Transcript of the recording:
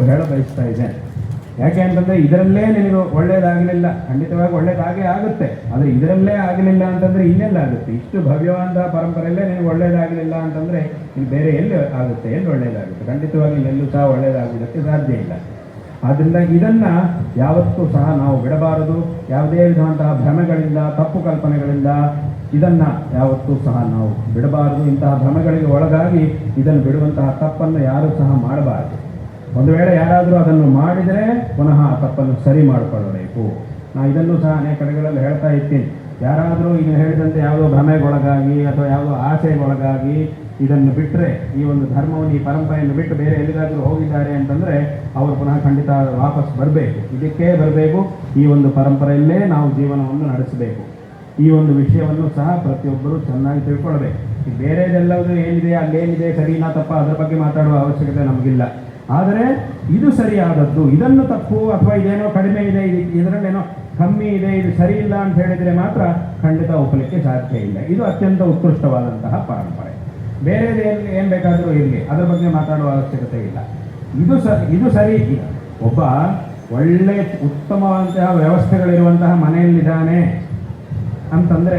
ಇವತ್ತು ಹೇಳ ಬಯಸ್ತಾ ಇದೆ ಯಾಕೆ ಅಂತಂದ್ರೆ ಇದರಲ್ಲೇ ನಿನಗೆ ಒಳ್ಳೇದಾಗಲಿಲ್ಲ. ಖಂಡಿತವಾಗಿ ಒಳ್ಳೇದಾಗೇ ಆಗುತ್ತೆ. ಆದರೆ ಇದರಲ್ಲೇ ಆಗಲಿಲ್ಲ ಅಂತಂದ್ರೆ ಇನ್ನೆಲ್ಲ ಆಗುತ್ತೆ. ಇಷ್ಟು ಭವ್ಯವಾದ ಪರಂಪರೆಯಲ್ಲೇ ನಿನಗೆ ಒಳ್ಳೇದಾಗಲಿಲ್ಲ ಅಂತಂದ್ರೆ ಇನ್ನು ಬೇರೆ ಎಲ್ಲಿ ಆಗುತ್ತೆ? ಎಲ್ಲಿ ಒಳ್ಳೇದಾಗುತ್ತೆ? ಖಂಡಿತವಾಗಿ ಎಲ್ಲೂ ಸಹ ಒಳ್ಳೇದಾಗುವುದಕ್ಕೆ ಸಾಧ್ಯ ಇಲ್ಲ. ಆದ್ದರಿಂದ ಇದನ್ನ ಯಾವತ್ತೂ ಸಹ ನಾವು ಬಿಡಬಾರದು. ಯಾವುದೇ ವಿಧವಂತಹ ಭ್ರಮೆಗಳಿಂದ, ತಪ್ಪು ಕಲ್ಪನೆಗಳಿಂದ ಇದನ್ನ ಯಾವತ್ತೂ ಸಹ ನಾವು ಬಿಡಬಾರದು. ಇಂತಹ ಭ್ರಮೆಗಳಿಗೆ ಒಳಗಾಗಿ ಇದನ್ನು ಬಿಡುವಂತಹ ತಪ್ಪನ್ನು ಯಾರೂ ಸಹ ಮಾಡಬಾರದು. ಒಂದು ವೇಳೆ ಯಾರಾದರೂ ಅದನ್ನು ಮಾಡಿದರೆ ಪುನಃ ತಪ್ಪನ್ನು ಸರಿ ಮಾಡಿಕೊಳ್ಳಬೇಕು. ನಾ ಇದನ್ನು ಸಹ ಅನೇಕ ಕಡೆಗಳಲ್ಲಿ ಹೇಳ್ತಾ ಇರ್ತೀನಿ. ಯಾರಾದರೂ ಈಗ ಹೇಳಿದಂತೆ ಯಾವುದೋ ಭ್ರಮೆಗೊಳಗಾಗಿ ಅಥವಾ ಯಾವುದೋ ಆಸೆಗೊಳಗಾಗಿ ಇದನ್ನು ಬಿಟ್ಟರೆ ಈ ಒಂದು ಧರ್ಮವನ್ನು, ಈ ಪರಂಪರೆಯನ್ನು ಬಿಟ್ಟು ಬೇರೆ ಎಲ್ಲಿಗಾದರೂ ಹೋಗಿದ್ದಾರೆ ಅಂತಂದರೆ ಅವರು ಪುನಃ ಖಂಡಿತ ವಾಪಸ್ ಬರಬೇಕು. ಇದಕ್ಕೆ ಬರಬೇಕು. ಈ ಒಂದು ಪರಂಪರೆಯಲ್ಲೇ ನಾವು ಜೀವನವನ್ನು ನಡೆಸಬೇಕು. ಈ ಒಂದು ವಿಷಯವನ್ನು ಸಹ ಪ್ರತಿಯೊಬ್ಬರು ಚೆನ್ನಾಗಿ ತಿಳ್ಕೊಳ್ಬೇಕು. ಬೇರೆದೆಲ್ಲವೂ ಏನಿದೆ ಅಲ್ಲೇನಿದೆ ಸರಿನಾ ತಪ್ಪ ಅದರ ಬಗ್ಗೆ ಮಾತಾಡುವ ಅವಶ್ಯಕತೆ ನಮಗಿಲ್ಲ. ಆದರೆ ಇದು ಸರಿಯಾದದ್ದು. ಇದನ್ನು ತಪ್ಪು ಅಥವಾ ಇದೇನೋ ಕಡಿಮೆ ಇದೆ, ಇದು ಇದರಲ್ಲೇನೋ ಕಮ್ಮಿ ಇದೆ, ಇದು ಸರಿ ಇಲ್ಲ ಅಂತ ಹೇಳಿದರೆ ಮಾತ್ರ ಖಂಡಿತ ಒಪ್ಪಲಿಕ್ಕೆ ಸಾಧ್ಯ ಇಲ್ಲ. ಇದು ಅತ್ಯಂತ ಉತ್ಕೃಷ್ಟವಾದಂತಹ ಪರಂಪರೆ. ಬೇರೆ ಏನು ಏನು ಬೇಕಾದರೂ ಇರಲಿ. ಅದರ ಬಗ್ಗೆ ಮಾತಾಡುವ ಅವಶ್ಯಕತೆ ಇಲ್ಲ. ಇದು ಸ, ಇದು ಸರಿ ಇಲ್ಲ. ಒಬ್ಬ ಒಳ್ಳೆ ಉತ್ತಮವಾದಂತಹ ವ್ಯವಸ್ಥೆಗಳಿರುವಂತಹ ಮನೆಯಲ್ಲಿದ್ದಾನೆ ಅಂತಂದ್ರೆ